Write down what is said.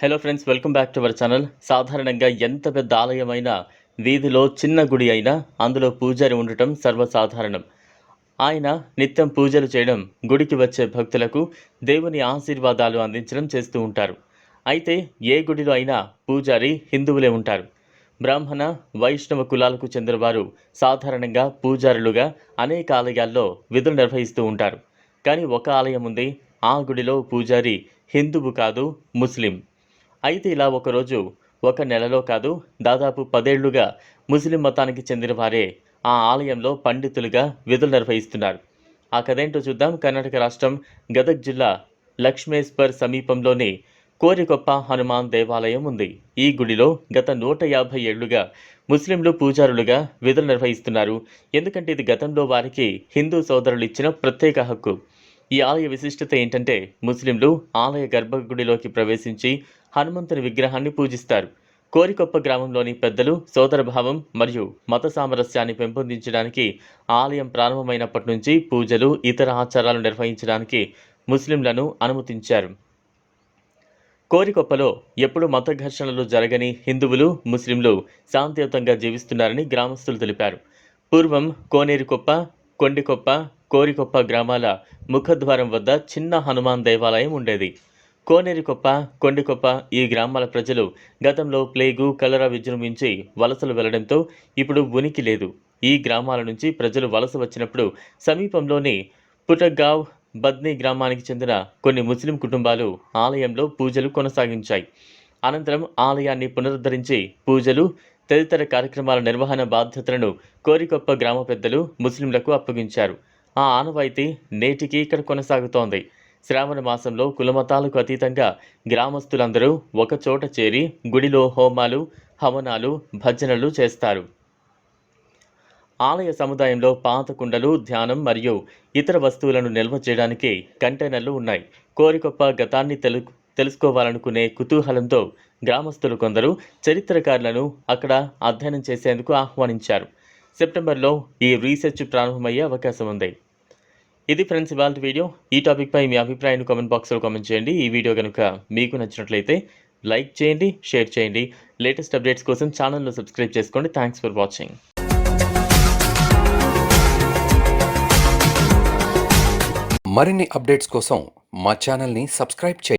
Hello friends welcome back to our channel సాధారణంగా ఎంత పెద్ద ఆలయమైనా వీధిలో చిన్న గుడి అయినా అందులో పూజారి ఉండటం సర్వసాధారణం. ఆయన నిత్యం పూజలు చేయడం గుడికి వచ్చే భక్తులకు దేవుని ఆశీర్వాదాలు అందించడం చేస్తూ ఉంటారు. అయితే ఏ గుడిలో అయినా పూజారి హిందువులే ఉంటారు. బ్రాహ్మణ వైష్ణవ కులాలకు చెందినవారు సాధారణంగా పూజారులుగా అనేక ఆలయాల్లో విధులు నిర్వహిస్తూ ఉంటారు. కానీ ఒక ఆలయం ఉంది ఆ గుడిలో పూజారి హిందువు కాదు ముస్లిం. అయితే ఇలా ఒకరోజు ఒక నెలలో కాదు దాదాపు పదేళ్ళుగా ముస్లిం మతానికి చెందిన వారే ఆ ఆలయంలో పండితులుగా విధులు నిర్వహిస్తున్నారు. ఆ కథేంటో చూద్దాం. కర్ణాటక రాష్ట్రం గదగ్ జిల్లా లక్ష్మేశ్వర్ సమీపంలోని కోరికొప్ప హనుమాన్ దేవాలయం ఉంది. ఈ గుడిలో గత నూట యాభై ఏళ్ళుగా ముస్లింలు పూజారులుగా విధులు నిర్వహిస్తున్నారు. ఎందుకంటే ఇది గతంలో వారికి హిందూ సోదరులు ఇచ్చిన ప్రత్యేక హక్కు. ఈ ఆలయ విశిష్టత ఏంటంటే ముస్లింలు ఆలయ గర్భగుడిలోకి ప్రవేశించి హనుమంతుని విగ్రహాన్ని పూజిస్తారు. కోరికొప్ప గ్రామంలోని పెద్దలు సోదరభావం మరియు మత సామరస్యాన్ని పెంపొందించడానికి ఆలయం ప్రారంభమైనప్పటి నుంచి పూజలు ఇతర ఆచారాలు నిర్వహించడానికి ముస్లింలను అనుమతించారు. కోరికొప్పలో ఎప్పుడు మత ఘర్షణలు జరగని హిందువులు ముస్లింలు శాంతియుతంగా జీవిస్తున్నారని గ్రామస్తులు తెలిపారు. పూర్వం కోనేరుకొప్ప కొండికొప్ప కోరికొప్ప గ్రామాల ముఖద్వారం వద్ద చిన్న హనుమాన్ దేవాలయం ఉండేది. కోనేరికొప్ప కొండికొప్ప ఈ గ్రామాల ప్రజలు గతంలో ప్లేగు కలరా విజృంభించి వలసలు వెళ్ళడంతో ఇప్పుడు ఉనికి లేదు. ఈ గ్రామాల నుంచి ప్రజలు వలస వచ్చినప్పుడు సమీపంలోని పుటగావ్ బద్నీ గ్రామానికి చెందిన కొన్ని ముస్లిం కుటుంబాలు ఆలయంలో పూజలు కొనసాగించాయి. అనంతరం ఆలయాన్ని పునరుద్ధరించి పూజలు తదితర కార్యక్రమాల నిర్వహణ బాధ్యతలను కోరికొప్ప గ్రామ పెద్దలు ముస్లింలకు అప్పగించారు. ఆ ఆనవాయితీ నేటికి ఇక్కడ కొనసాగుతోంది. శ్రావణ మాసంలో కులమతాలకు అతీతంగా గ్రామస్తులందరూ ఒకచోట చేరి గుడిలో హోమాలు హవనాలు భజనలు చేస్తారు. ఆలయ సముదాయంలో పాత కుండలు ధ్యానం మరియు ఇతర వస్తువులను నిల్వ చేయడానికి కంటైనర్లు ఉన్నాయి. కోరికొప్ప గతాన్ని తెలు తెలుసుకోవాలనుకునే కుతూహలంతో గ్రామస్తులు కొందరు చరిత్రకారులను అక్కడ అధ్యయనం చేసేందుకు ఆహ్వానించారు. సెప్టెంబర్లో ఈ రీసెర్చ్ ప్రారంభమయ్యే అవకాశం ఉంది. ఇది ఫ్రెండ్స్ ఇవాళ వీడియో. ఈ టాపిక్పై మీ అభిప్రాయాన్ని కామెంట్ బాక్స్లో కామెంట్ చేయండి. ఈ వీడియో కనుక మీకు నచ్చినట్లయితే లైక్ చేయండి షేర్ చేయండి. లేటెస్ట్ అప్డేట్స్ కోసం ఛానల్ను సబ్స్క్రైబ్ చేసుకోండి. Thanks for watching. మరిన్ని అప్డేట్స్ కోసం మా ఛానల్ని సబ్స్క్రైబ్ చేయండి.